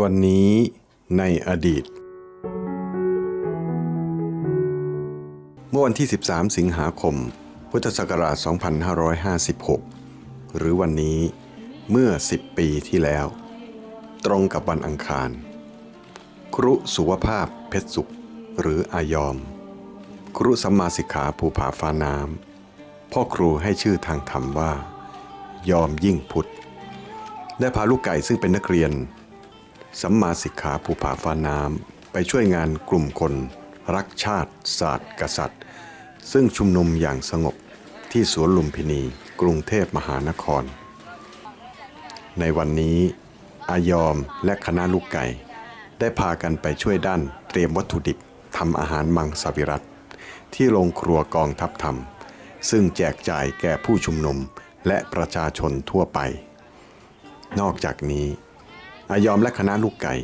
วันนี้ในอดีต เมื่อวันที่ 13 สิงหาคม พุทธศักราช 2556 หรือวันนี้เมื่อ 10 ปีที่แล้ว ตรงกับวันอังคาร ครุสุวภาพเพชรสุข หรืออายอม ครุสัมมาสิกขาภูผาฟ้าน้ำพ่อครูให้ชื่อทางธรรมว่า ยอมยิ่งพุทธได้พาลูกไก่ซึ่งเป็นนักเรียน สัมมาสิกขาภูผาฟ้าน้ำไปช่วยงานกลุ่มคน รักชาติ ศาสตร์กษัตริย์ ซึ่งชุมนุมอย่างสงบที่สวนลุมพินี กรุงเทพมหานคร ในวันนี้อายอมและคณะลูกไก่ ได้พากันไปช่วยด้านเตรียมวัตถุดิบทำอาหารมังสวิรัตที่โรงครัวกองทัพธรรม ซึ่งแจกจ่ายแก่ผู้ชุมนุมและประชาชนทั่วไป นอกจากนี้ อายอมและคณะลูกไก่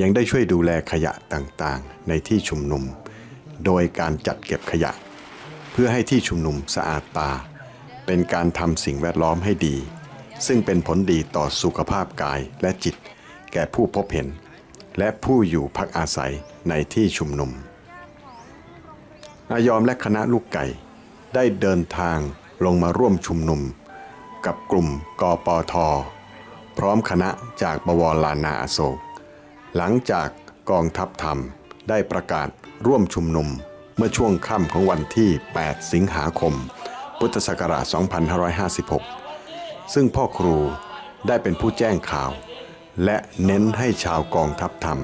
ยังได้ช่วยดูแลขยะต่างๆ ในที่ชุมนุม โดยการจัดเก็บขยะ เพื่อให้ที่ชุมนุมสะอาดตา เป็นการทำสิ่งแวดล้อมให้ดี ซึ่งเป็นผลดีต่อสุขภาพกายและจิต แก่ผู้พบเห็น และผู้อยู่พักอาศัยในที่ชุมนุม อายอมและคณะลูกไก่ ได้เดินทางลงมาร่วมชุมนุม กับกลุ่มกปท พร้อมคณะจากบวรลานาอโศก หลังจากกองทัพธรรมได้ประกาศร่วมชุมนุมเมื่อช่วงค่ำของวันที่ 8 สิงหาคม พุทธศักราช 2556 ซึ่งพ่อครูได้เป็นผู้แจ้งข่าว และเน้นให้ชาวกองทัพธรรม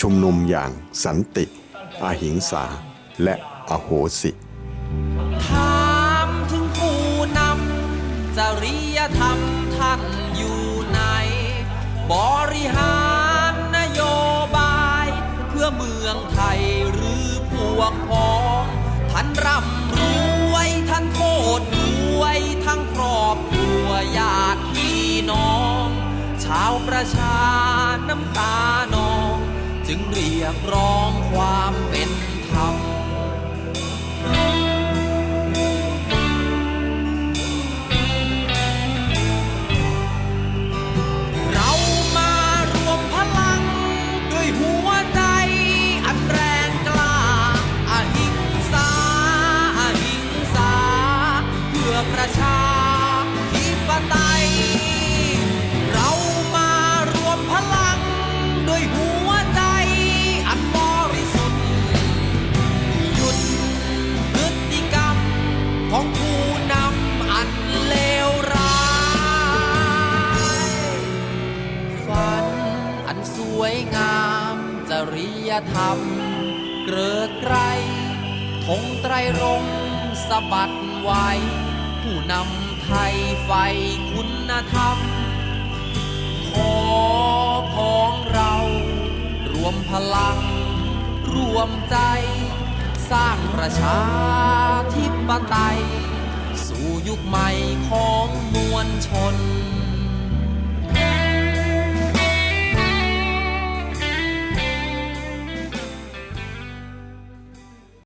ชุมนุมอย่างสันติ อาหิงสา และอโหสิถามถึงผู้นำจริยธรรมท่านอยู่ บริหารนโยบาย เพื่อเมืองไทยหรือพวกพ้องท่านร่ำรวยท่านโคตรรวยทั้งครอบครัวญาติพี่น้อง ชาวประชาน้ำตานอง จึงเรียกร้องความเป็น ริยธรรม เกริกไกรธงไตรรงสะบัดไว้ ผู้นำไทยไฟคุณธรรม ขอของเรา รวมพลัง รวมใจ สร้างประชาธิปไตย สู่ยุคใหม่ของมวลชน